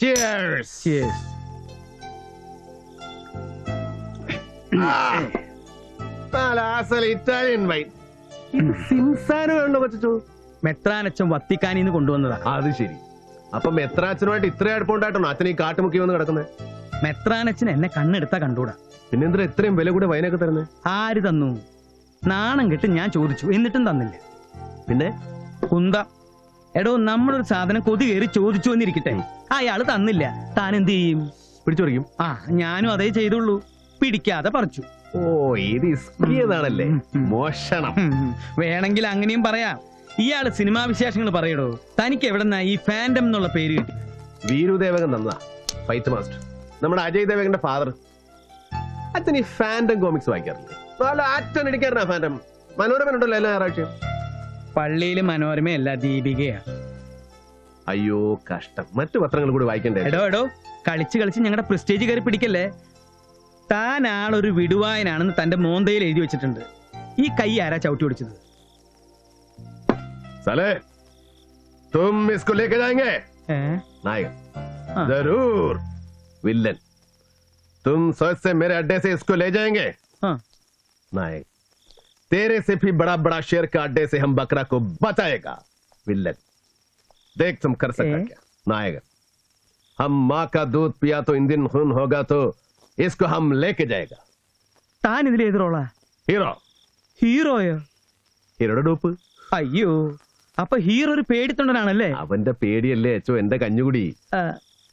Cheers. Cheers. Italian wine സിംസാരം വേണോ കൊച്ചു മെത്രാനച്ചൻ വത്തിക്കാനിന്ന് കൊണ്ടുവന്നതാ. അത് ശരി. അപ്പൊ മെത്രാച്ചനുമായിട്ട് ഇത്ര അടുപ്പമുണ്ടായിട്ടാണോ അച്ഛൻ ഈ കാട്ടുമുക്കി വന്ന് കിടക്കുന്നത്? മെത്രാനച്ചൻ എന്നെ കണ്ണെടുത്താ കണ്ടൂടാ. പിന്നെ എന്തിനാ ഇത്രയും വില കൂടെ വൈനൊക്കെ തരുന്നത് ആര് തന്നു? നാണം കെട്ട് ഞാൻ ചോദിച്ചു. എന്നിട്ടും തന്നില്ല. പിന്നെ? കുന്ത. എടോ നമ്മളൊരു സാധനം കൊതി കയറി ചോദിച്ചു എന്നിരിക്കട്ടെ അയാൾ തന്നില്ല. താൻ എന്ത് ചെയ്യും പിടിച്ചു പറിക്കും. ആ ഞാനും അതേ ചെയ്തുള്ളൂ. പിടിക്കാതെ പറിച്ചു. ഓ ഇത് ഇസ്കിയതാണല്ലേ. മോഷണം. വേണമെങ്കിൽ അങ്ങനെയും പറയാം. ഇയാൾ സിനിമാ വിശേഷങ്ങൾ പറയടോ. തനിക്ക് എവിടെന്നാ ഈ ഫാൻഡം എന്നുള്ള പേര് കിട്ടി? വീരുദേവകൻ തന്നതാ. Fight master. നമ്മുടെ അജയ് ദേവകന്റെ ഫാദർ അച്ഛൻ ഈ ഫാൻഡം കോമിക്സ് വായിക്കാറില്ലേ? നല്ല അച്ഛൻ ഇടിക്കാരനാ ഫാൻഡം. മനോരമ ഉണ്ടല്ലോ എല്ലാ ഞായറാഴ്ചയും. പള്ളിയിൽ മനോരമയല്ല ദീപികയാ. അയ്യോ കഷ്ടം മറ്റു പത്രങ്ങൾ കൂടി വായിക്കണ്ടേ എടോ എടോ കളിച്ച് കളിച്ച് ഞങ്ങളുടെ പ്രസ്റ്റേജ് കയറി പിടിക്കല്ലേ താൻ ആളൊരു വിടുവായനാണെന്ന് തന്റെ മോന്തയിൽ എഴുതി വെച്ചിട്ടുണ്ട് ഈ കൈ ആരാ ചവിട്ടി പിടിച്ചത് साले तुम इसको लेके जाएंगे ഏ? नायक हाँ। जरूर विलन तुम सोच से मेरे अड्डे से इसको ले जाएंगे ആ, नायक तेरे से भी बड़ा बड़ा शेर का अड्डे से हम बकरा को बचाएगा विलन देख तुम कर सकता ए? क्या नायक हम माँ का दूध पिया तो इन दिन खून होगा तो इसको हम लेके जाएगा താൻ ഇതിൽ ഏത് റോളാ ഹീറോ ഹീറോയോ ഹീറോയുടെ ഡൂപ്പ് അയ്യോ അപ്പൊ ഹീറോ ഒരു പേടിത്തൊണ്ടനാണല്ലേ അവന്റെ പേടിയല്ലേ അച്ചോ എന്റെ കഞ്ഞുകുടി ആ,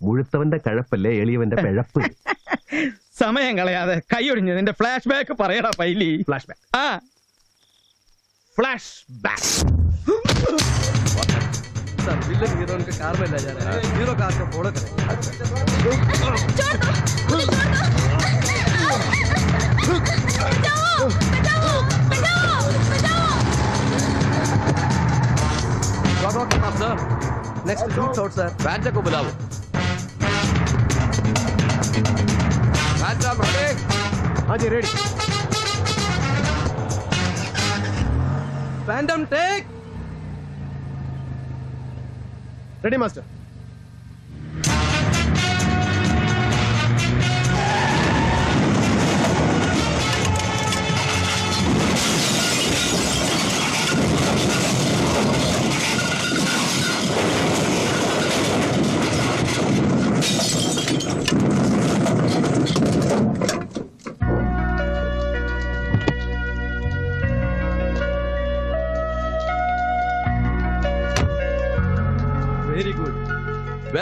മുഴുത്തവന്റെ കഴപ്പല്ലേ എളിയവന്റെ പിഴപ്പ് സമയം കളയാതെ കൈയൊടിഞ്ഞ് നിന്റെ ഫ്ലാഷ് ബാക്ക് പറയടാ പൈലി ഫ്ലാഷ് ബാക്ക് ആ ഫ്ലാഷ് ബാക്ക് साहब विलन हीरो उनके कार में ले जा रहे हैं। हाँ। हीरो कार का फोड़ो करें। Next shoot out sir batch को बुलाओ। बैच साहब रेडी हाँ जी ready Random take ready master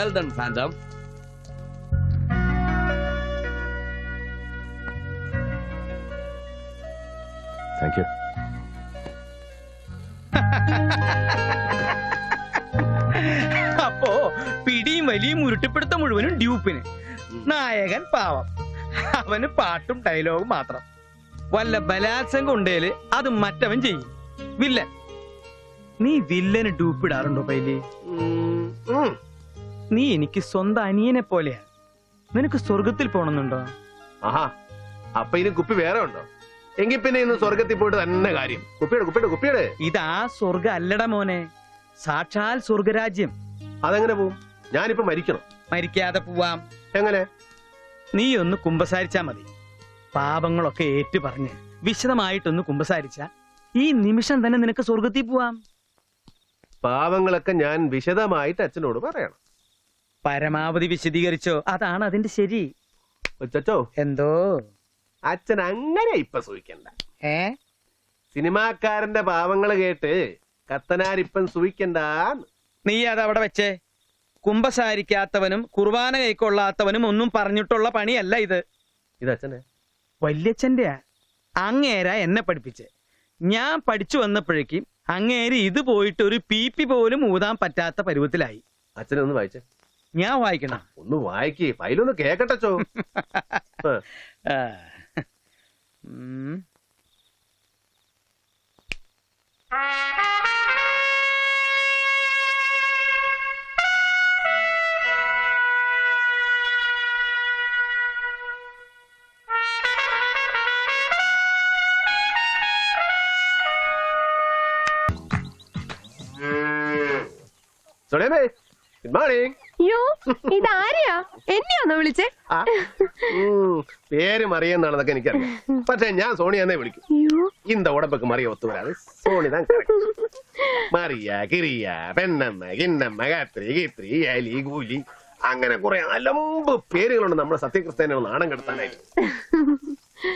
Well done, Phantom. Thank you അപ്പോ പിടിയും വലിയും ഉരുട്ടിപ്പിടുത്തം മുഴുവനും ഡ്യൂപ്പിന്. നായകൻ പാവം. അവന് പാട്ടും ഡയലോഗും മാത്രം. വല്ല ബലാത്സംഗം ഉണ്ടേൽ അത് മറ്റവൻ ചെയ്യും. വില്ലൻ. നീ വില്ലന് ഡ്യൂപ്പിടാറുണ്ടോ പൈലി? നീ എനിക്ക് സ്വന്തം അനിയനെ പോലെയാ. നിനക്ക് സ്വർഗത്തിൽ പോണമെന്നുണ്ടോ ആഹാ അപ്പൊ ഇനി കുപ്പി വേറെ ഉണ്ടോ? എങ്കിൽ പിന്നെ ഇന്ന് സ്വർഗത്തിൽ പോയിട്ട് തന്നെ കാര്യം. കുപ്പിയുടെ കുപ്പിയുടെ കുപ്പിയുടെ. ഇതാ സ്വർഗ അല്ലട മോനെ. സാക്ഷാൽ സ്വർഗരാജ്യം അതെങ്ങനെ പോവും? ഞാനിപ്പോ മരിക്കണം. മരിക്കാതെ പോവാം. എങ്ങനെ? നീ ഒന്ന് കുമ്പസാരിച്ചാ മതി. പാപങ്ങളൊക്കെ ഏറ്റു പറഞ്ഞ് വിശദമായിട്ടൊന്ന് കുമ്പസാരിച്ച ഈ നിമിഷം തന്നെ നിനക്ക് സ്വർഗത്തിൽ പോവാം. പാപങ്ങളൊക്കെ ഞാൻ വിശദമായിട്ട് അച്ഛനോട് പറയണം. പരമാവധി വിശദീകരിച്ചോ. അതാണ് അതിന്റെ ശരി. എന്തോ? അച്ഛൻ അങ്ങനെ ഇപ്പൊ സൂഹിക്കണ്ട ഏ? സിനിമാക്കാരന്റെ പാവങ്ങൾ കേട്ട് കത്തനാരിപ്പം സൂഹിക്കണ്ടാന്ന് നീ അത് അവിടെ വെച്ചേ. കുമ്പസാരിക്കാത്തവനും കുർബാന കൈക്കൊള്ളാത്തവനും ഒന്നും പറഞ്ഞിട്ടുള്ള പണിയല്ല ഇത്. ഇത് അച്ഛനെ? വല്യച്ഛന്റെ അങ്ങേര എന്നെ പഠിപ്പിച്ച്. ഞാൻ പഠിച്ചു വന്നപ്പോഴേക്കും അങ്ങേര് ഇത് പോയിട്ട് ഒരു പി പി പോലും ഊതാൻ പറ്റാത്ത പരുവത്തിലായി. അച്ഛനൊന്ന് വായിച്ചേ. ഞാൻ വായിക്കണം. ഒന്ന് വായിക്കേ. ഫയലൊന്ന് കേക്കട്ടോ ആ. ഗുഡ് മോർണിംഗ് യോ ഇതാരെയാ? എന്നെയാണോ വിളിച്ചേ? പേര് മറിയെന്നാണെന്നൊക്കെ എനിക്കറിയാം. പക്ഷെ ഞാൻ സോണി എന്നേ വിളിക്കും ഇന്ത ഉടമ്പക്ക് മറിയ ഒത്തു വരാതെ സോണി താൻ മറിയ കിറിയ പെണ്ണമ്മ കിണ്ണമ്മ കാത്രി കിത്രി എലി ഗൂലി അങ്ങനെ കുറെ അലമ്പ് പേരുകളുണ്ട് നമ്മളെ സത്യക്രിസ്ത്യാനികൾ നാണം കെടുത്താനായിട്ട്.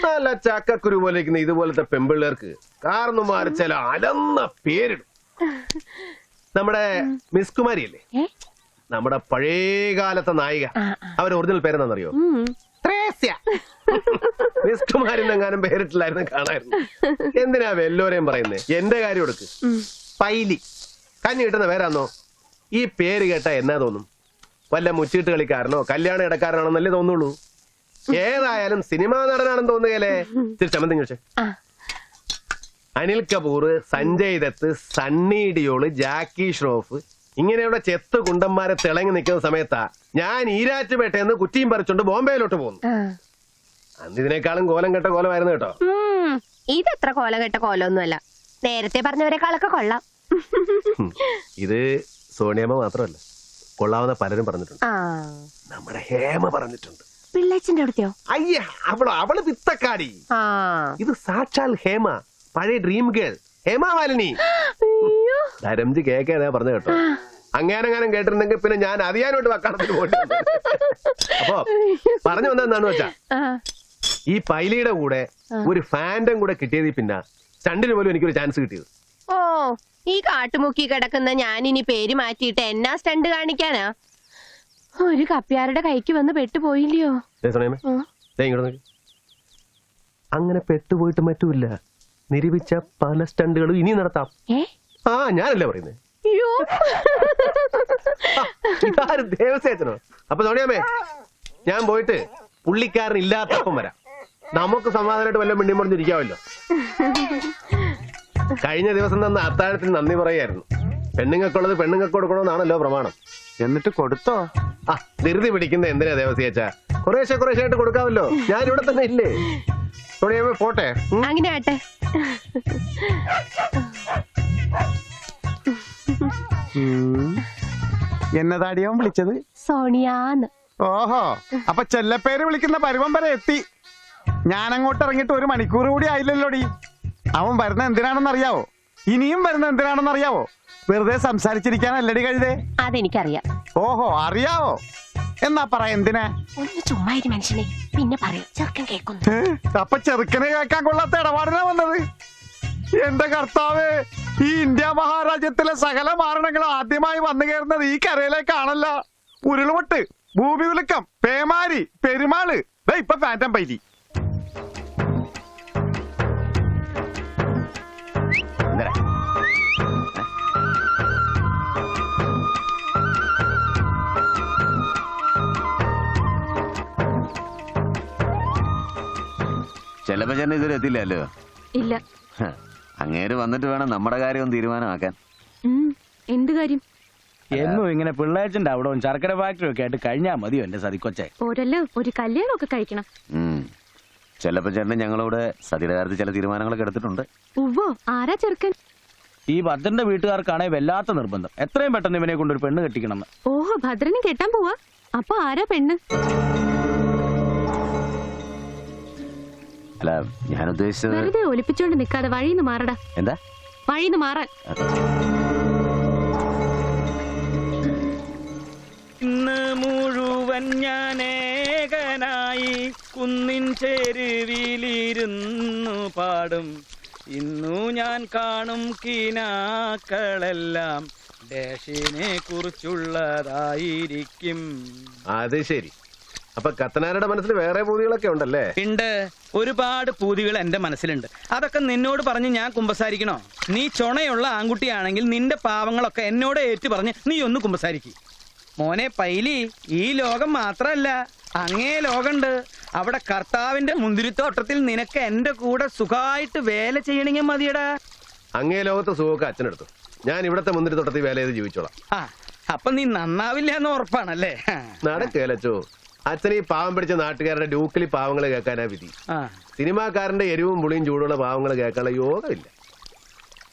നല്ല ചക്കക്കുരു പോലെ ഇരിക്കുന്ന ഇതുപോലത്തെ പെമ്പിള്ളേർക്ക് കാർന്നുമാർ ചില അലന്ന പേരിടും. നമ്മുടെ മിസ് കുമാരി അല്ലേ നമ്മുടെ പഴയകാലത്തെ നായിക. അവരുടെ ഒറിജിനൽ പേരെന്താണെന്നറിയോ? ഉം. ത്രേസ്യ. മിസ് കുമാരിനെങ്ങാനും പേരിട്ടില്ലായിരുന്നു കാണായിരുന്നു എന്തിനാ എല്ലാവരെയും പറയുന്നേ? എന്റെ കാര്യം എടുക്ക്. പൈലി. കഞ്ഞി കിട്ടുന്ന പേരാന്നോ? ഈ പേര് കേട്ടാ എന്നാ തോന്നും? വല്ല മുച്ചിട്ട് കളിക്കാരനോ കല്യാണ ഇടക്കാരനാണെന്നല്ലേ തോന്നുള്ളൂ. ഏതായാലും സിനിമാ നടനാണെന്ന് തോന്നുകയല്ലേ? തിരിച്ചമന്തി ചോദിച്ചേ അനിൽ കപൂർ സഞ്ജയ് ദത്ത് സണ്ണി ഡിയോൾ ജാക്കി ഷ്രോഫ് ഇങ്ങനെയുള്ള ചെത്ത് കുണ്ടന്മാരെ തിളങ്ങി നിൽക്കുന്ന സമയത്താ ഞാൻ ഈരാറ്റുപേട്ടയെന്ന് കുറ്റിയും പറിച്ചോണ്ട് ബോംബെയിലോട്ട് പോകുന്നു. അന്ന് ഇതിനേക്കാളും കോലം കെട്ട കോലമായിരുന്നു കേട്ടോ. ഇത് എത്ര കോലം കെട്ട കോലമൊന്നുമല്ല. നേരത്തെ പറഞ്ഞവരെക്കാളൊക്കെ കൊള്ളാം. ഇത് സോണിയമ്മ മാത്രമല്ല കൊള്ളാവുന്ന പലരും പറഞ്ഞിട്ടുണ്ട്. നമ്മുടെ ഹേമ പറഞ്ഞിട്ടുണ്ട്. പിള്ളേച്ചന്റെ അടുത്തോ അയ്യ അവൾ അവൾ പിത്തക്കാടി. ഇത് സാക്ഷാൽ ഹേമ പഴയ ഡ്രീം ഗേൾ ഹേമ മാലിനി. ധരംജി കേക്കേതാ പറഞ്ഞു കേട്ടോ. അങ്ങാനെങ്ങാനും കേട്ടിരുന്നെങ്കിൽ പിന്നെ ഞാൻ അറിയാനോട്ട് വക്കാണത്തിന് പോയി അപ്പോ പറഞ്ഞു വന്നെന്താന്ന് വെച്ചാ ഈ പൈലിയുടെ കൂടെ ഒരു ഫാൻഡം കൂടെ കിട്ടിയതിൽ പിന്നെ ചണ്ടിന് പോലും എനിക്കൊരു ചാൻസ് കിട്ടിയത്. ഓ ഈ കാട്ടുമുക്കി കിടക്കുന്ന ഞാൻ ഇനി പേര് മാറ്റിയിട്ട് എന്നാ സ്റ്റണ്ട് കാണിക്കാനാ? ഒരു കപ്പ്യാരുടെ കൈക്ക് വന്ന് പെട്ടുപോയില്ലയോ. അങ്ങനെ പെട്ടുപോയിട്ട് മറ്റൂല്ല. നിരൂപിച്ച പല സ്റ്റണ്ടുകളും ഇനി നടത്താം. ആ ഞാനല്ലേ പറയുന്നത് അയ്യോ. ഇതാരും ദേവസേച്ചനോ അപ്പൊ സോണിയാമേ ഞാൻ പോയിട്ട് പുള്ളിക്കാരൻ ഇല്ലാത്തപ്പം വരാം. നമുക്ക് സമാധാനമായിട്ട് വല്ല മിണ്ണി പറഞ്ഞിരിക്കാമല്ലോ കഴിഞ്ഞ ദിവസം തന്ന അത്താഴത്തിന് നന്ദി പറയായിരുന്നു. പെണ്ണുങ്ങൾക്കുള്ളത് പെണ്ണുങ്ങൾക്ക് കൊടുക്കണമെന്നാണല്ലോ പ്രമാണം. എന്നിട്ട് കൊടുത്തോ? ആ ധൃതി പിടിക്കുന്ന എന്തിനാ ദേവസ്യച്ച കുറേശ്ശെ കുറേശ്ശെ ആയിട്ട് കൊടുക്കാമല്ലോ. ഞാൻ ഇവിടെ തന്നെ ഇല്ലേ? സോണിയാമേ പോട്ടെ. ഉം? അങ്ങനെ ആട്ടെ. എന്നതാടിയവൻ വിളിച്ചത്? സോണിയാന്ന്. ഓഹോ അപ്പൊ ചെല്ലപ്പേര് വിളിക്കുന്ന പരുവം വരെ എത്തി. ഞാൻ അങ്ങോട്ട് ഇറങ്ങിയിട്ട് ഒരു മണിക്കൂർ കൂടി ആയില്ലല്ലോടി. അവൻ വരുന്ന എന്തിനാണെന്ന് അറിയാവോ? ഇനിയും വരുന്ന എന്തിനാണെന്ന് അറിയാവോ? വെറുതെ സംസാരിച്ചിരിക്കാനല്ലടി കഴുതേ. അതെനിക്കറിയാം. ഓഹോ അറിയാവോ? എന്നാ പറ എന്തിനാ? ഒന്ന് ചുമ്മാ മനുഷ്യനെ പിന്നെ പറയും ചെറുക്കൻ കേൾക്കുന്നു? അപ്പൊ ചെറുക്കനെ കേൾക്കാൻ കൊള്ളാത്ത ഇടപാടിനാ വന്നത്. എന്റെ കർത്താവ് ഈ ഇന്ത്യ മഹാരാജ്യത്തിലെ സകല മാരണങ്ങൾ ആദ്യമായി വന്നു കയറുന്നത് ഈ കരയിലേക്കാണല്ല. ഉരുളുമൊട്ട് ഭൂമി ഉലക്കം പേമാരി പെരുമാൾ. ദേ ഇപ്പൊ ഫാന്റം പൈലി. ചിലപ്പോ ചെന്ന ഇതുവരെ എത്തില്ലല്ലോ ഇല്ല. അങ്ങേര് വന്നിട്ട് വേണം നമ്മുടെ കാര്യം ഒന്ന് തീരുമാനമാക്കാൻ എന്ത് കാര്യം? എന്നും ഇങ്ങനെ പിള്ളേച്ചന്റെ അവിടെ ശർക്കര ഫാക്ടറി ഒക്കെ ആയിട്ട് കഴിഞ്ഞാ മതിയോ എന്റെ സതിക്കൊച്ചെ? ഓരല്ല ഒരു കല്യാണം ഒക്കെ കഴിക്കണം. ചെല്ലപ്പോ ചെലപ്പോ ചേട്ടൻ ഞങ്ങളോട് സതിയുടെ കാര്യത്തിൽ ചില തീരുമാനങ്ങളൊക്കെ എടുത്തിട്ടുണ്ട്. ഉവ്വോ ആരാ ചെറുക്കൻ? ഈ ഭദ്രന്റെ വീട്ടുകാർക്കാണെ വല്ലാത്ത നിർബന്ധം. എത്രയും പെട്ടെന്ന് ഇവനെ കൊണ്ടൊരു ഒരു പെണ്ണ് കെട്ടിക്കണം ഓഹോ ഭദ്രനും കെട്ടാൻ പോവാ. അപ്പൊ ആരാ പെണ്ണ്? അല്ല ഞാൻ ഉദ്ദേശിച്ചത് വെറുതെ ഒലിപ്പിച്ചോണ്ട് നിക്കാതെ വഴിന്ന് മാറടാ. എന്താ? വഴിന്ന് മാറാൻ. ഇന്ന് മുഴുവൻ ഞാൻ ഏകനായി കുന്നിൻ ചെരുവിലിരുന്നു പാടും. ഇന്നു ഞാൻ കാണും കിനാക്കളെല്ലാം. ഡാഷിനെ കുറിച്ചുള്ളതായിരിക്കും അത് ശരി. അപ്പൊ കത്തനാരുടെ മനസ്സിൽ വേറെ പൂതികളൊക്കെ ഉണ്ടല്ലേ? ഉണ്ട്. ഒരുപാട് പൂതികൾ എന്റെ മനസ്സിലുണ്ട്. അതൊക്കെ നിന്നോട് പറഞ്ഞ് ഞാൻ കുമ്പസാരിക്കണോ? നീ ചൊണയുള്ള ആൺകുട്ടിയാണെങ്കിൽ നിന്റെ പാവങ്ങളൊക്കെ എന്നോട് ഏറ്റു പറഞ്ഞ് നീ ഒന്ന് കുമ്പസാരിക്കും. മോനെ പൈലി ഈ ലോകം മാത്രല്ല. അങ്ങേ ലോകണ്ട് അവിടെ കർത്താവിന്റെ മുന്തിരിത്തോട്ടത്തിൽ നിനക്ക് എന്റെ കൂടെ സുഖമായിട്ട് വേല ചെയ്യണമെങ്കിൽ മതിയടാ. അങ്ങേ ലോകത്തെ സുഖമൊക്കെ അച്ഛനെടുത്തു. ഞാൻ ഇവിടത്തെ മുന്തിരിത്തോട്ടത്തിൽ വേല ചെയ്ത് ജീവിച്ചോളാം. ആ അപ്പൊ നീ നന്നാവില്ല എന്ന് ഉറപ്പാണല്ലേ? നടക്കേലച്ചോ അച്ഛൻ ഈ പാവം പിടിച്ച നാട്ടുകാരുടെ ഡ്യൂക്കിലി പാവങ്ങൾ കേൾക്കാനാ വിധി. സിനിമാക്കാരന്റെ എരിവും പുളിയും ചൂടുള്ള പാവങ്ങൾ കേൾക്കാനുള്ള യോഗമില്ല.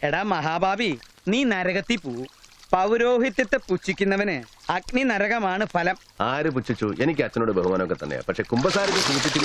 എടാ മഹാഭാവി നീ നരകത്തി പോവു പൗരോഹിത്യത്തെ പുച്ഛിക്കുന്നവന് അഗ്നി നരകമാണ് ഫലം. ആര് പുച്ഛിച്ചു? എനിക്ക് അച്ഛനോട് ബഹുമാനമൊക്കെ തന്നെയാ. പക്ഷെ കുമ്പസാരത്തെ സൂചിച്ചിട്ട്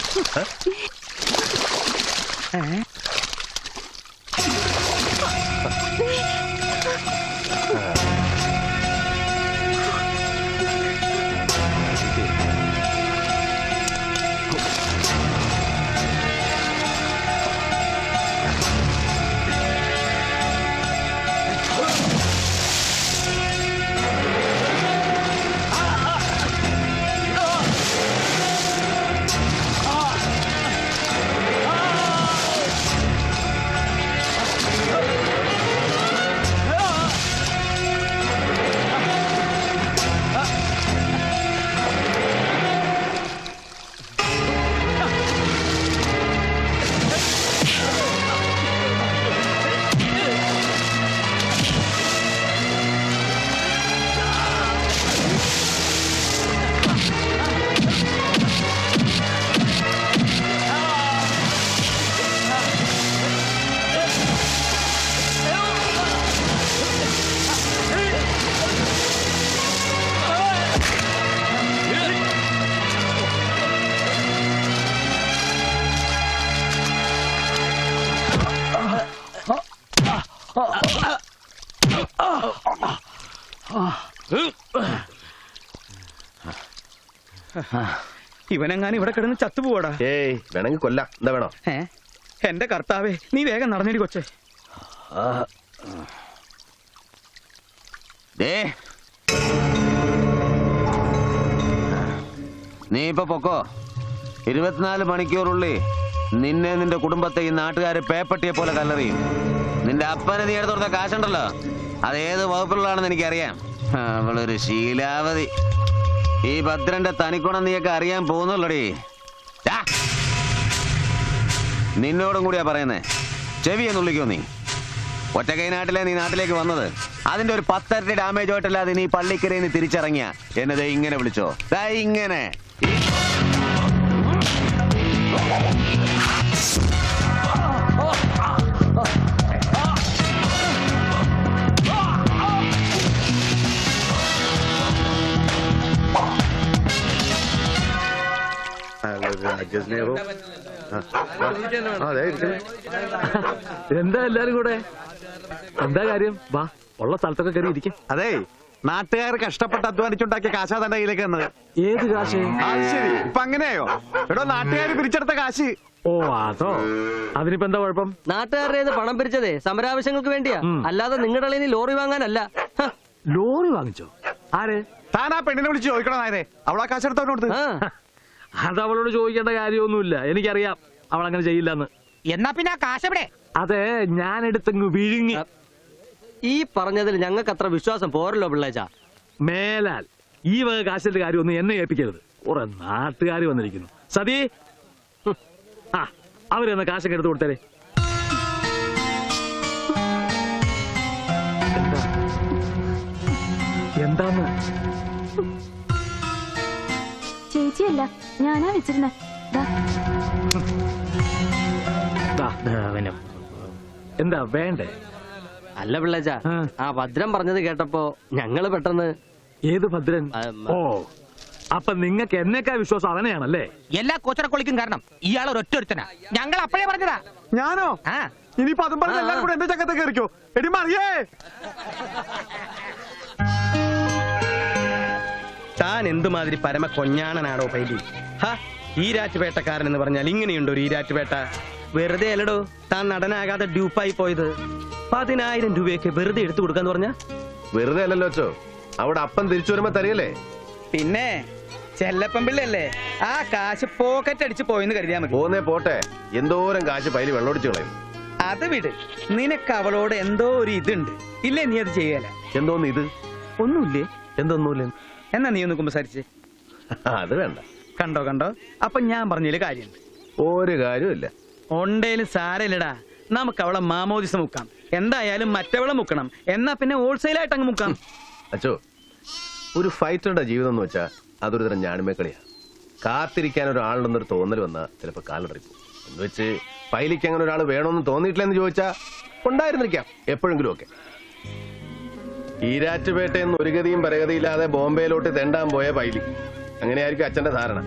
ഇവനെങ്ങാനും ഇവിടെ കിടന്ന് ചത്തുപോടാ ഏയ് വേണമെങ്കിൽ കൊല്ലാം. എന്താ വേണോ? ഏ? എന്റെ കർത്താവേ നീ വേഗം നടന്നിടി കൊച്ചേ. ദേ. നീ ഇപ്പൊ പൊക്കോ? ഇരുപത്തിനാല് മണിക്കൂറുള്ളി നിന്നെ നിന്റെ കുടുംബത്തെ ഈ നാട്ടുകാര് പേപ്പട്ടിയെ പോലെ കല്ലെറിയും. നിന്റെ അപ്പനെ നീ എടുത്തോടുത്ത കാശുണ്ടല്ലോ. അത് ഏത് വകുപ്പിലുള്ളതാണെന്ന് എനിക്കറിയാം. അവളൊരു ശീലാവതി. ഈ ഭദ്രന്റെ തനിക്കുണം നീയൊക്കെ അറിയാൻ പോകുന്നുള്ളടി. നിന്നോടും കൂടിയാ പറയുന്നേ. ചെവി എന്നുള്ളിക്കോ നീ. ഒറ്റക്കൈ നാട്ടിലെ നീ നാട്ടിലേക്ക് വന്നത്. അതിന്റെ ഒരു പത്തരട്ടി ഡാമേജ് ആയിട്ടല്ലാതെ നീ പള്ളിക്കരയിൽ നിന്ന് തിരിച്ചിറങ്ങിയ. എന്നതേ ഇങ്ങനെ വിളിച്ചോ. ദാ ഇങ്ങനെ എന്താ എല്ലാരും കൂടെ? എന്താ കാര്യം? വാ ഉള്ള സ്ഥലത്തൊക്കെ കയറി ഇരിക്കും. അതെ നാട്ടുകാർ കഷ്ടപ്പെട്ട് അധ്വാനിച്ചുണ്ടാക്കിയ കാശാ തന്റെ കയ്യിലേക്ക് വന്നത്. ഏത് കാശ്? അത് ശരി. ഇപ്പൊ അങ്ങനെയോ? എടോ നാട്ടുകാർ പിരിച്ചെടുത്ത കാശ്. ഓ അതോ? അതിനിപ്പോ എന്താ കുഴപ്പം? നാട്ടുകാരുടെ പണം പിരിച്ചതേ സമരാവശ്യങ്ങൾക്ക് വേണ്ടിയാ. അല്ലാതെ നിങ്ങളുടെ ഇനി ലോറി വാങ്ങാനല്ല. ലോറി വാങ്ങിച്ചോ? ആര്? താൻ ആ പെണ്ണിനെ വിളിച്ച് ചോദിക്കണോ നായരെ? അവളാ കാശെടുത്തോട്ട്. അത് അവളോട് ചോദിക്കേണ്ട കാര്യമൊന്നുമില്ല. എനിക്കറിയാം അവൾ അങ്ങനെ ചെയ്യില്ലെന്ന്. എന്നാ പിന്നെ ആ കാശ് എവിടെ? അതെ ഞാൻ എടുത്തങ്ങ് വിഴുങ്ങി. ഈ പറഞ്ഞതിൽ ഞങ്ങൾക്ക് അത്ര വിശ്വാസം പോരല്ലോ പിള്ളേച്ച. മേലാൽ ഈ വക കാശിന്റെ കാര്യമൊന്നും എന്നെ ഏൽപ്പിക്കരുത്. കുറെ നാട്ടുകാർ വന്നിരിക്കുന്നു. സതി ആ അവരെന്ന കാശൊക്കെ എടുത്തു കൊടുത്തേ എന്താന്ന്? ചേച്ചിയല്ല ഞാനാ വെച്ചിരുന്ന ദാ, ദാ, എന്താ വേണ്ടേ? അല്ല പിള്ളേച്ച ആ. ഭദ്രം പറഞ്ഞത് കേട്ടപ്പോ ഞങ്ങൾ പെട്ടെന്ന് ഏത് ഭദ്രൻ? ഓ അപ്പൊ നിങ്ങൾക്ക് എന്നേക്കാ വിശ്വാസം അവനെയാണല്ലേ? എല്ലാ കൊച്ചറക്കൊളിക്കും കാരണം ഇയാൾ ഒരൊറ്റ ഒരുത്തനാ ഞങ്ങൾ അപ്പഴേ പറഞ്ഞതാ. ഞാനോ? ഇനി ഇനിയിപ്പോ അതും പറഞ്ഞ എല്ലാരും കൂടെ എന്റെ ചക്കത്തെ കയറിക്കോ. എടി മറിയേ. താൻ എന്തുമാതിരി പരമ കൊഞ്ഞാണനാടോ പൈലി? ഹ ഈരാറ്റുപേട്ടക്കാരൻ എന്ന് പറഞ്ഞാൽ ഇങ്ങനെയുണ്ടോ ഒരു ഈരാറ്റുപേട്ട? വെറുതെ അല്ലടോ താൻ നടനാകാതെ ഡ്യൂപ്പായി പോയത്. പതിനായിരം രൂപയൊക്കെ വെറുതെ എടുത്തു കൊടുക്കാന്ന് പറഞ്ഞ? വെറുതെ അല്ലല്ലോ അച്ചോ. അവിടെ അപ്പം തിരിച്ചു വരുമ്പോ തരികല്ലേ പിന്നെ ചെല്ലപ്പൻ പിള്ളയല്ലേ? ആ കാശ് പോക്കറ്റ് അടിച്ച് പോയെന്ന് കരുതിയാ മതി. പോന്നേ പോട്ടെ. എന്തോരം കാശ് പൈൽ വെള്ളമടിച്ചു കളയും. അത് വിട്. നിനക്ക് അവളോട് എന്തോ ഒരു ഇതുണ്ട്. ഇല്ലേ നീ അത് ചെയ്യല? എന്തോന്ന് ഇത്? ഒന്നുമില്ലേ? എന്തൊന്നുമില്ല എന്നാ നീ ഒന്ന് കുമ്പസാരിച്ചേ അത് വേണ്ട. കണ്ടോ കണ്ടോ? അപ്പൊ ഞാൻ പറഞ്ഞില്ല കാര്യം ഒരു കാര്യമില്ല ഉണ്ടേലും സാരല്ലടാ നമുക്ക് അവളെ മാമോദിസം മുക്കാം. എന്തായാലും മറ്റവളെ മുക്കണം. എന്നാ പിന്നെ ഹോൾസെയിലായിട്ട് അങ്ങ് മുക്കാം. അച്ചോ ഒരു ഫൈറ്ററുടെ ജീവിതം എന്ന് വെച്ചാ അതൊരു തരം കളിയാ. കാത്തിരിക്കാൻ ഒരാളുണ്ടെന്നൊരു തോന്നൽ വന്നാ ചിലപ്പോ കാലടറിപ്പോ. എന്ന് വെച്ച് പൈലിക്ക് അങ്ങനെ ഒരാൾ വേണമെന്ന് തോന്നിയിട്ടില്ലെന്ന് ചോദിച്ചാ ഉണ്ടായിരുന്നിരിക്കാം. എപ്പോഴെങ്കിലും ഒക്കെ ഈരാറ്റുപേട്ടയിൽ നിന്ന് ഒരു ഗതിയും പരഗതിയില്ലാതെ ബോംബെയിലോട്ട് തെണ്ടാൻ പോയ പൈലി. അങ്ങനെയായിരിക്കും അച്ഛന്റെ ധാരണ.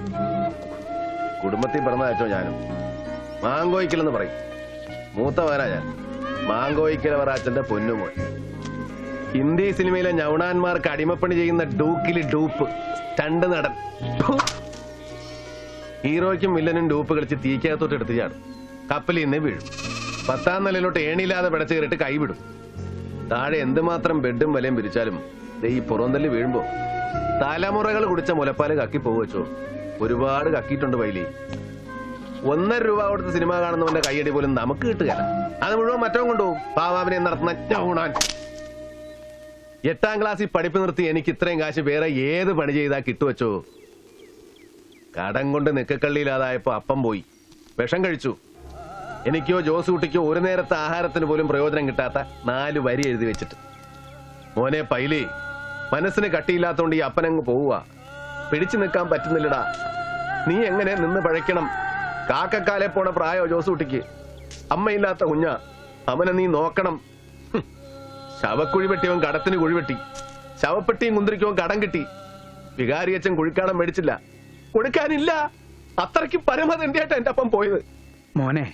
കുടുംബത്തിൽ പിറന്നതാച്ചോ ഞാനും. മാങ്കോയിക്കലെന്ന് പറയും. മൂത്തവനാ ഞാൻ. മാങ്കോയിക്കലവർ അച്ഛന്റെ പൊന്നുമോൻ. ഹിന്ദി സിനിമയിലെ ഞൗണാന്മാർക്ക് അടിമപ്പണി ചെയ്യുന്ന ഡൂക്കിലി ഡൂപ്പ് സ്റ്റണ്ട് നടൻ. ഹീറോയ്ക്കും വില്ലനും ഡൂപ്പ് കളിച്ച് തീക്കകത്തോട്ട് എടുത്ത് ചാടും. കപ്പലിൽ നിന്ന് വീഴും. പത്താം നിലയിലോട്ട് ഏണിയില്ലാതെ പിടച്ചു കയറിയിട്ട് കൈവിടും. താഴെ എന്തുമാത്രം ബെഡും വലയും പിരിച്ചാലും ഈ പുറന്തല്ലി വീഴുമ്പോ തലമുറകൾ കുടിച്ച മുലപ്പാൽ കക്കി പോവച്ചോ ഒരുപാട് കക്കിയിട്ടുണ്ട് വൈലി. ഒന്നര രൂപ കൊടുത്ത് സിനിമ കാണുന്നവന്റെ കൈയടി പോലും നമുക്ക് കിട്ടുകയല്ല. അത് മുഴുവൻ മറ്റവും കൊണ്ടുപോകും. പാവാവിനെ നടത്തുന്ന എട്ടാം ക്ലാസ്സിൽ പഠിപ്പ് നിർത്തി എനിക്ക് ഇത്രയും കാശ് വേറെ ഏത് പണി ചെയ്താ കിട്ടുവച്ചോ കടം കൊണ്ട് നിക്കക്കള്ളിയിലാതായപ്പോ അപ്പം പോയി. വിഷം കഴിച്ചു. എനിക്കോ ജോസ് കുട്ടിക്കോ ഒരു നേരത്തെ ആഹാരത്തിന് പോലും പ്രയോജനം കിട്ടാത്ത നാല് വരി എഴുതി വെച്ചിട്ട്. മോനെ പൈലി മനസ്സിന് കട്ടിയില്ലാത്തോണ്ട് ഈ അപ്പനങ്ങ് പോവുക. പിടിച്ചു നിൽക്കാൻ പറ്റുന്നില്ലടാ. നീ എങ്ങനെ നിന്ന് പഴയ്ക്കണം? കാക്കക്കാലെ പോണ പ്രായോ ജോസ് കുട്ടിക്ക്? അമ്മയില്ലാത്ത കുഞ്ഞ അവനെ നീ നോക്കണം. ശവക്കുഴി വെട്ടിയവൻ കടത്തിന് കുഴി വെട്ടി. ശവപ്പെട്ടിയും കുന്തിരിക്കവൻ കടം കിട്ടി. വികാരിയച്ഛൻ കുഴിക്കാടം മേടിച്ചില്ല. കൊടുക്കാനില്ല. അത്രയ്ക്ക് പരമതന്റെയായിട്ട് എന്റെ അപ്പം പോയത്? മോനെ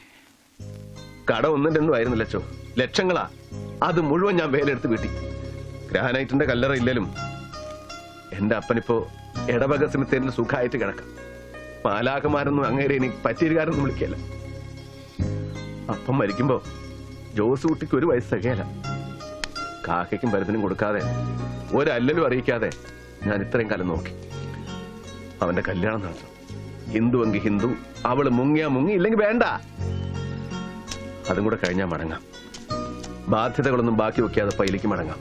കട ഒന്നും രണ്ടും ആയിരുന്നില്ല അച്ചോ. ലക്ഷങ്ങളാ. അത് മുഴുവൻ ഞാൻ വേലെടുത്ത് വീട്ടി. ഗ്രഹനായിട്ടിന്റെ കല്ലറ ഇല്ലലും എന്റെ അപ്പനിപ്പോ ഇടവക സിമിത്തേരിൽ സുഖമായിട്ട് കിടക്കാം. പാലാകമാരൊന്നും അങ്ങേരെ എനിക്ക് പറ്റിയിരുകാരൊന്നും വിളിക്കല്ല. അപ്പം മരിക്കുമ്പോ ജോസ് കുട്ടിക്ക് ഒരു വയസ്സ് തികയല്ല കാക്കയ്ക്കും പരത്തിനും കൊടുക്കാതെ ഒരല്ലലും അറിയിക്കാതെ ഞാൻ ഇത്രയും കാലം നോക്കി. അവന്റെ കല്യാണം നടത്തും ഹിന്ദു എങ്കിൽ ഹിന്ദു അവൾ മുങ്ങിയാ മുങ്ങി ഇല്ലെങ്കിൽ വേണ്ട. അതും കൂടെ കഴിഞ്ഞാൽ മടങ്ങാം. ബാധ്യതകളൊന്നും ബാക്കി വെക്കാതെ പൈലിക്ക് മടങ്ങാം.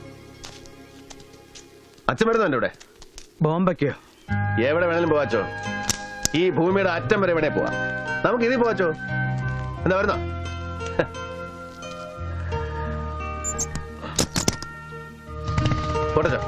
അച്ഛൻ വരുന്നു എന്റെ ഇവിടെ ബോംബയ്ക്കോ എവിടെ വേണേലും പോവാച്ചോ ഈ ഭൂമിയുടെ അറ്റം വരെ വേണേ പോവാ. നമുക്ക് ഇതിൽ പോവാച്ചോ എന്താ വരുന്നോ? പോട്ടച്ചോ